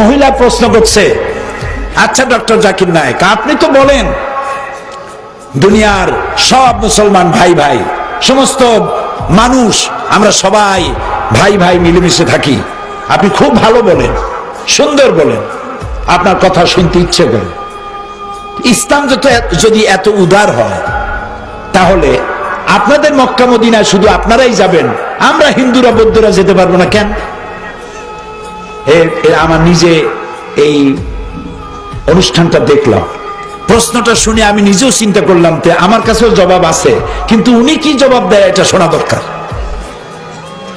মহিলা প্রশ্ন করছে আচ্ছা ডক্টর জাকির নায়ক, আপনি তো বলেন, দুনিয়ার সব মুসলমান ভাই ভাই, সমস্ত মানুষ, আমরা সবাই ভাই ভাই মিলেমিশে থাকি। আপনি খুব ভালো বলেন, সুন্দর বলেন, আপনার কথা শুনতে ইচ্ছে করে। ইসলাম যত যদি এত উদার হয়, তাহলে আপনাদের মক্কা মদিনায় শুধু আপনারাই যাবেন, আমরা হিন্দুরা বৌদ্ধরা যেতে পারব না কেন? আমার নিজে এই অনুষ্ঠানটা দেখলাম। প্রশ্নটা শুনে আমি নিজেও চিন্তা করলাম যে আমার কাছেও জবাব আছে, কিন্তু উনি কি জবাব দেয় এটা শোনা দরকার।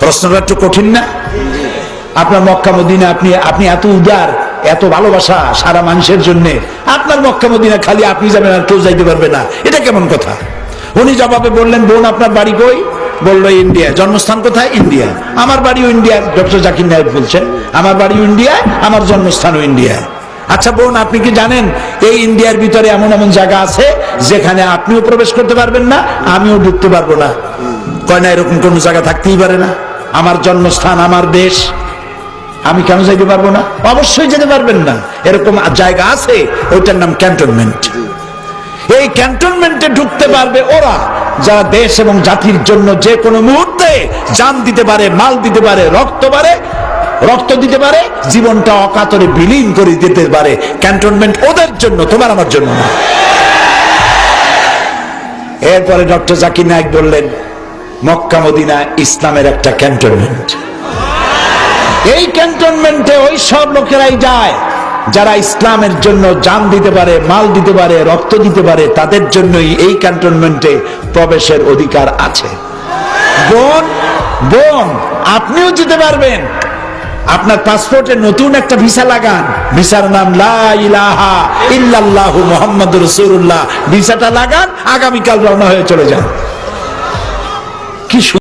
প্রশ্নটা একটু কঠিন না? আপনার মক্কা মদিনা, আপনি আপনি এত উদার, এত ভালোবাসা সারা মানুষের জন্য, আপনার মক্কা মদিনা খালি আপনি যাবেন আর কেউ যাইতে পারবে না। এটা কেমন কথা? উনি জবাবে বললেন, বোন, আপনার বাড়ি কই? বলল, ইন্ডিয়া। জন্মস্থান কোথায়? ইন্ডিয়া। আমার বাড়িও ইন্ডিয়া, ডক্টর জাকির নায়ক বলছেন। আমার বাড়িও ইন্ডিয়ায় আমার জন্মস্থানও ইন্ডিয়ায় আচ্ছা বোন, আপনি কি জানেন, এই ইন্ডিয়ার ভিতরে এমন এমন জায়গা আছে যেখানে আপনিও প্রবেশ করতে পারবেন না, আমিও ঢুকতে পারব না। কয় না, এরকম কোন জায়গা থাকতেই পারে না। আমার জন্মস্থান, আমার দেশ, আমি কেন যাইতে পারব না? অবশ্যই যেতে পারবেন না। এরকম জায়গা আছে, ওইটার নাম ক্যান্টনমেন্ট। এই ক্যান্টনমেন্টে ঢুকতে পারবে ওরা। যারা দেশ এবং জাতির জন্য যে কোনো মুহূর্তে জান দিতে পারে, মাল দিতে পারে, রক্ত পারে, রক্ত দিতে পারে, জীবনটা অকাতরে বিলীন করে দিতে পারে। ক্যান্টনমেন্ট ওদের জন্য, তোমার আমার জন্য না। এরপরে ডক্টর জাকির নায়ক বললেন, মক্কা, মদিনা ইসলামের একটা ক্যান্টনমেন্ট। এই ক্যান্টনমেন্টে ওই সব লোকেরাই যায়। যারা ইসলামের জন্য জান দিতে পারে, মাল দিতে পারে, রক্ত দিতে পারে, তাদের জন্যই এই ক্যান্টনমেন্টে প্রবেশের অধিকার আছে। বোন বোন, আপনিও যেতে পারবেন। আপনার পাসপোর্টে নতুন একটা ভিসা লাগান। ভিসার নাম লা ইলাহা ইল্লাল্লাহু মুহাম্মাদুর রাসূলুল্লাহ। ভিসাটা লাগান, আগামীকাল রওনা হয়ে চলে যান।